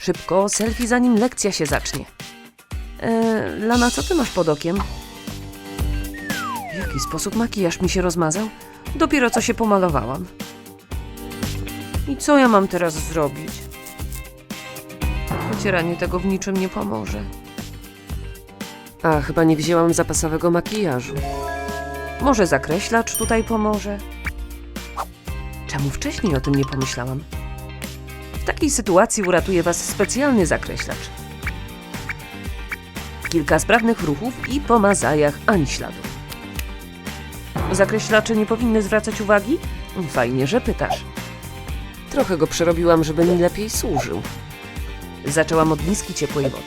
Szybko, selfie zanim lekcja się zacznie. E, Lana, co ty masz pod okiem? W jaki sposób makijaż mi się rozmazał? Dopiero co się pomalowałam. I co ja mam teraz zrobić? Wycieranie tego w niczym nie pomoże. A, chyba nie wzięłam zapasowego makijażu. Może zakreślacz tutaj pomoże? Czemu wcześniej o tym nie pomyślałam? W takiej sytuacji uratuje Was specjalny zakreślacz. Kilka sprawnych ruchów i po mazajach ani śladu. Zakreślacze nie powinny zwracać uwagi? Fajnie, że pytasz. Trochę go przerobiłam, żeby mi lepiej służył. Zaczęłam od miski ciepłej wody.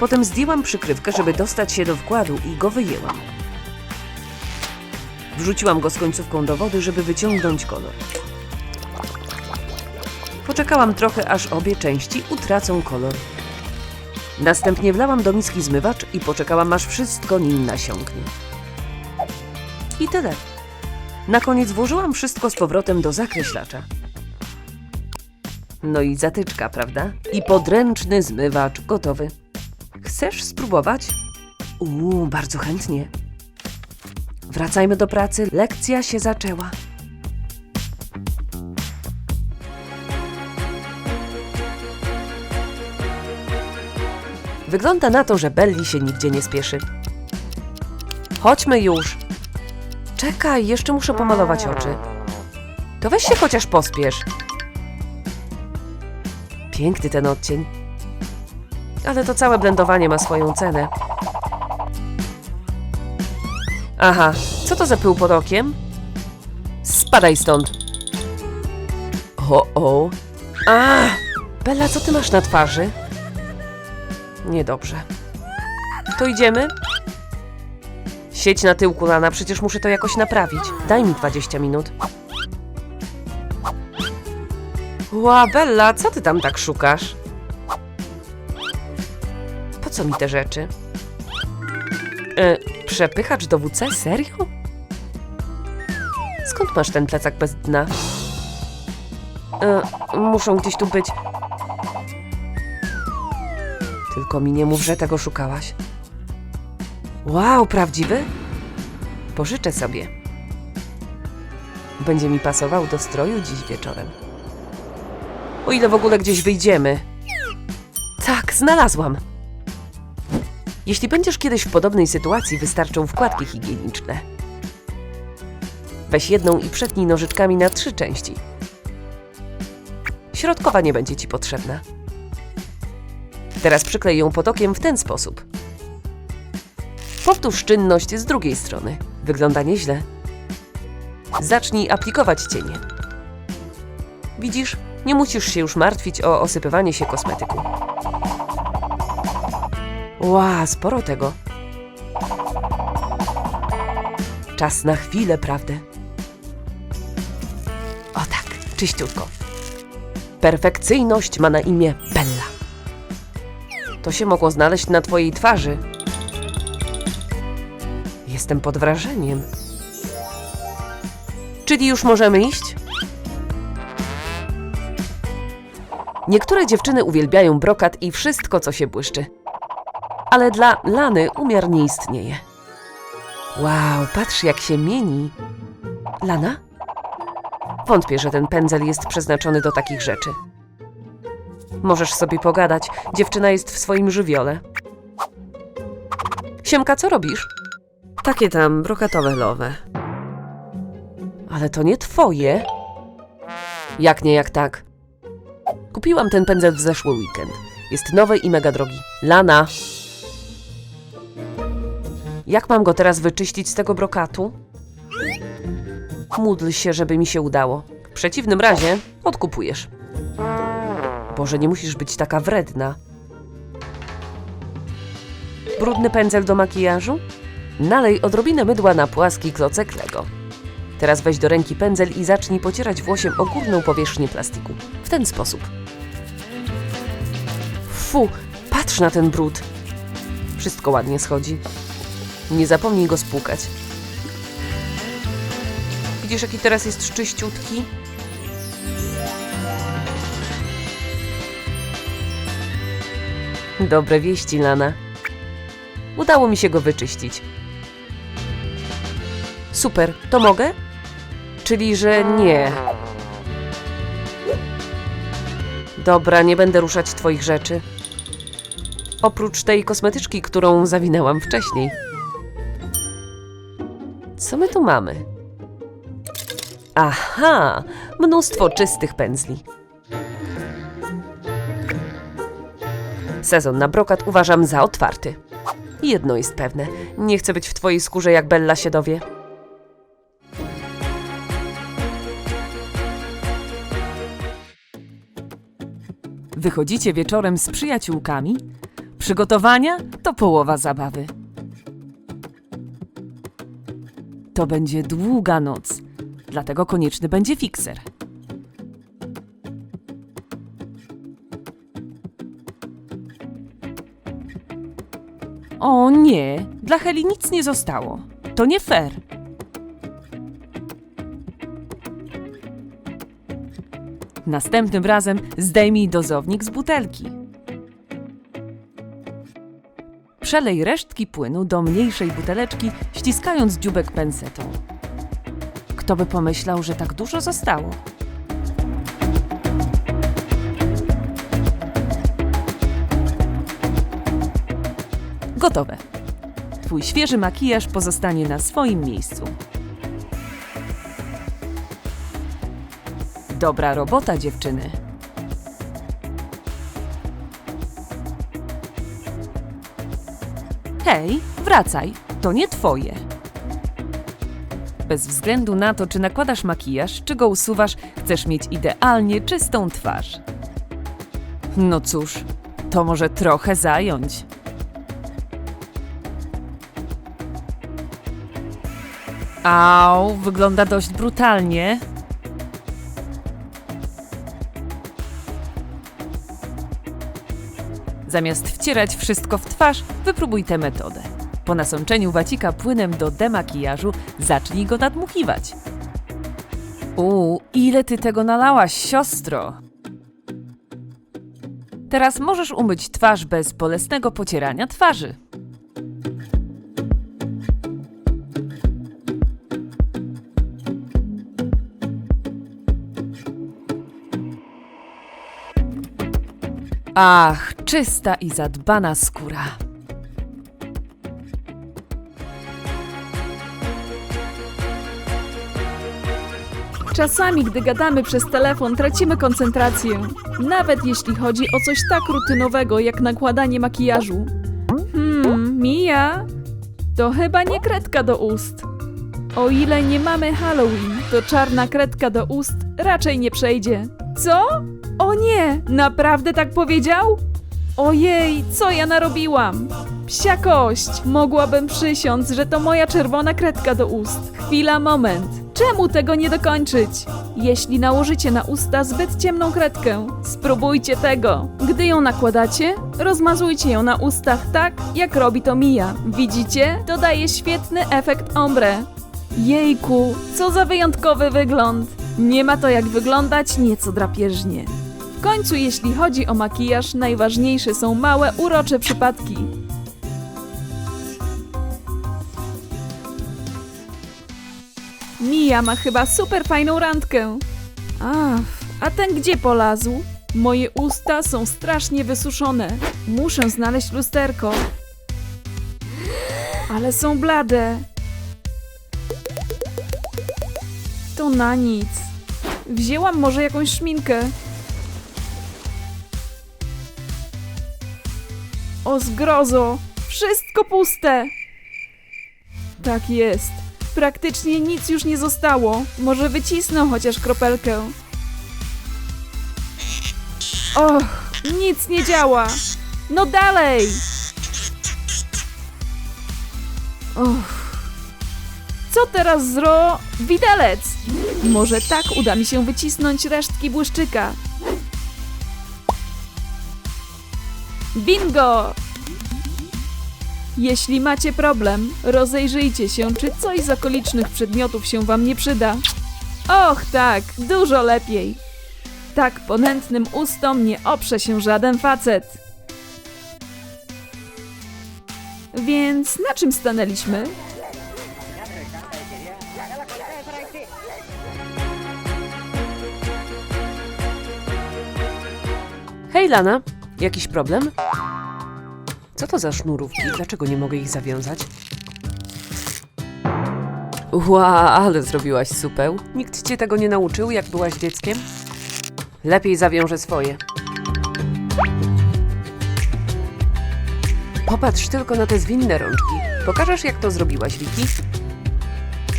Potem zdjęłam przykrywkę, żeby dostać się do wkładu i go wyjęłam. Wrzuciłam go z końcówką do wody, żeby wyciągnąć kolor. Poczekałam trochę, aż obie części utracą kolor. Następnie wlałam do miski zmywacz i poczekałam, aż wszystko nim nasiąknie. I tyle. Na koniec włożyłam wszystko z powrotem do zakreślacza. No i zatyczka, prawda? I podręczny zmywacz gotowy. Chcesz spróbować? Uuu, bardzo chętnie. Wracajmy do pracy, lekcja się zaczęła. Wygląda na to, że Belli się nigdzie nie spieszy. Chodźmy już. Czekaj, jeszcze muszę pomalować oczy. To weź się chociaż pospiesz. Piękny ten odcień. Ale to całe blendowanie ma swoją cenę. Aha, co to za pył pod okiem? Spadaj stąd. O, o. A! Bella, co ty masz na twarzy? Niedobrze. To idziemy? Siedź na tyłku, Lana, przecież muszę to jakoś naprawić. Daj mi 20 minut. Ła, Bella, co ty tam tak szukasz? Po co mi te rzeczy? E, przepychacz do WC? Serio? Skąd masz ten plecak bez dna? E, muszą gdzieś tu być. Tylko mi nie mów, że tego szukałaś. Wow, prawdziwy? Pożyczę sobie. Będzie mi pasował do stroju dziś wieczorem. O ile w ogóle gdzieś wyjdziemy. Tak, znalazłam. Jeśli będziesz kiedyś w podobnej sytuacji, wystarczą wkładki higieniczne. Weź jedną i przetnij nożyczkami na trzy części. Środkowa nie będzie ci potrzebna. Teraz przyklej ją potokiem w ten sposób. Powtórz czynność z drugiej strony. Wygląda nieźle. Zacznij aplikować cienie. Widzisz, nie musisz się już martwić o osypywanie się kosmetyku. Ła, sporo tego. Czas na chwilę, prawdę? O tak, czyściutko. Perfekcyjność ma na imię Bella. To się mogło znaleźć na twojej twarzy. Jestem pod wrażeniem. Czyli już możemy iść? Niektóre dziewczyny uwielbiają brokat i wszystko, co się błyszczy. Ale dla Lany umiar nie istnieje. Wow, patrz jak się mieni. Lana? Wątpię, że ten pędzel jest przeznaczony do takich rzeczy. Możesz sobie pogadać, dziewczyna jest w swoim żywiole. Siemka, co robisz? Takie tam brokatowe lowe. Ale to nie twoje. Jak nie, jak tak. Kupiłam ten pędzel w zeszły weekend. Jest nowy i mega drogi. Lana! Jak mam go teraz wyczyścić z tego brokatu? Módl się, żeby mi się udało. W przeciwnym razie odkupujesz. Boże, nie musisz być taka wredna. Brudny pędzel do makijażu? Nalej odrobinę mydła na płaski klocek Lego. Teraz weź do ręki pędzel i zacznij pocierać włosiem o górną powierzchnię plastiku. W ten sposób. Fu, patrz na ten brud. Wszystko ładnie schodzi. Nie zapomnij go spłukać. Widzisz, jaki teraz jest czyściutki? Dobre wieści, Lana. Udało mi się go wyczyścić. Super, to mogę? Czyli, że nie. Dobra, nie będę ruszać twoich rzeczy. Oprócz tej kosmetyczki, którą zawinęłam wcześniej. Co my tu mamy? Aha, mnóstwo czystych pędzli. Sezon na brokat uważam za otwarty. Jedno jest pewne, nie chcę być w twojej skórze jak Bella się dowie. Wychodzicie wieczorem z przyjaciółkami? Przygotowania to połowa zabawy. To będzie długa noc, dlatego konieczny będzie fikser. O nie, dla Heli nic nie zostało. To nie fair. Następnym razem zdejmij dozownik z butelki. Przelej resztki płynu do mniejszej buteleczki, ściskając dziubek pensetą. Kto by pomyślał, że tak dużo zostało? Gotowe. Twój świeży makijaż pozostanie na swoim miejscu. Dobra robota, dziewczyny. Hej, wracaj, to nie twoje. Bez względu na to, czy nakładasz makijaż, czy go usuwasz, chcesz mieć idealnie czystą twarz. No cóż, to może trochę zająć. Au, wygląda dość brutalnie. Zamiast wcierać wszystko w twarz, wypróbuj tę metodę. Po nasączeniu wacika płynem do demakijażu zacznij go nadmuchiwać. Uuu, ile ty tego nalałaś, siostro! Teraz możesz umyć twarz bez bolesnego pocierania twarzy. Ach, czysta i zadbana skóra. Czasami, gdy gadamy przez telefon, tracimy koncentrację. Nawet jeśli chodzi o coś tak rutynowego, jak nakładanie makijażu. Hmm, Mija? To chyba nie kredka do ust. O ile nie mamy Halloween, to czarna kredka do ust raczej nie przejdzie. Co? O nie! Naprawdę tak powiedział? Ojej, co ja narobiłam? Psia kość! Mogłabym przysiąc, że to moja czerwona kredka do ust. Chwila, moment. Czemu tego nie dokończyć? Jeśli nałożycie na usta zbyt ciemną kredkę, spróbujcie tego. Gdy ją nakładacie, rozmazujcie ją na ustach tak, jak robi to Mia. Widzicie? To daje świetny efekt ombre. Jejku, co za wyjątkowy wygląd. Nie ma to jak wyglądać nieco drapieżnie. W końcu, jeśli chodzi o makijaż, najważniejsze są małe, urocze przypadki. Mija ma chyba super fajną randkę. Ach, a ten gdzie polazł? Moje usta są strasznie wysuszone. Muszę znaleźć lusterko. Ale są blade. To na nic. Wzięłam może jakąś szminkę. O zgrozo! Wszystko puste! Tak jest. Praktycznie nic już nie zostało. Może wycisnę chociaż kropelkę. Och, nic nie działa. No dalej! Och. Co teraz zro... Widelec! Może tak uda mi się wycisnąć resztki błyszczyka. Bingo! Jeśli macie problem, rozejrzyjcie się, czy coś z okolicznych przedmiotów się wam nie przyda. Och tak, dużo lepiej. Tak ponętnym ustom nie oprze się żaden facet. Więc na czym stanęliśmy? Hej, Lana, jakiś problem? Co to za sznurówki? Dlaczego nie mogę ich zawiązać? Ła, ale zrobiłaś supeł. Nikt cię tego nie nauczył, jak byłaś dzieckiem? Lepiej zawiążę swoje. Popatrz tylko na te zwinne rączki. Pokażesz, jak to zrobiłaś, Wiki?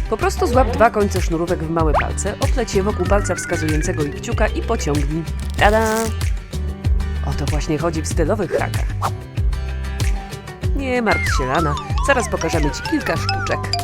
Po prostu złap dwa końce sznurówek w małe palce, opleć je wokół palca wskazującego i kciuka i pociągnij. Tada! To właśnie chodzi w stylowych hakach. Nie martw się, Lana. Zaraz pokażemy Ci kilka sztuczek.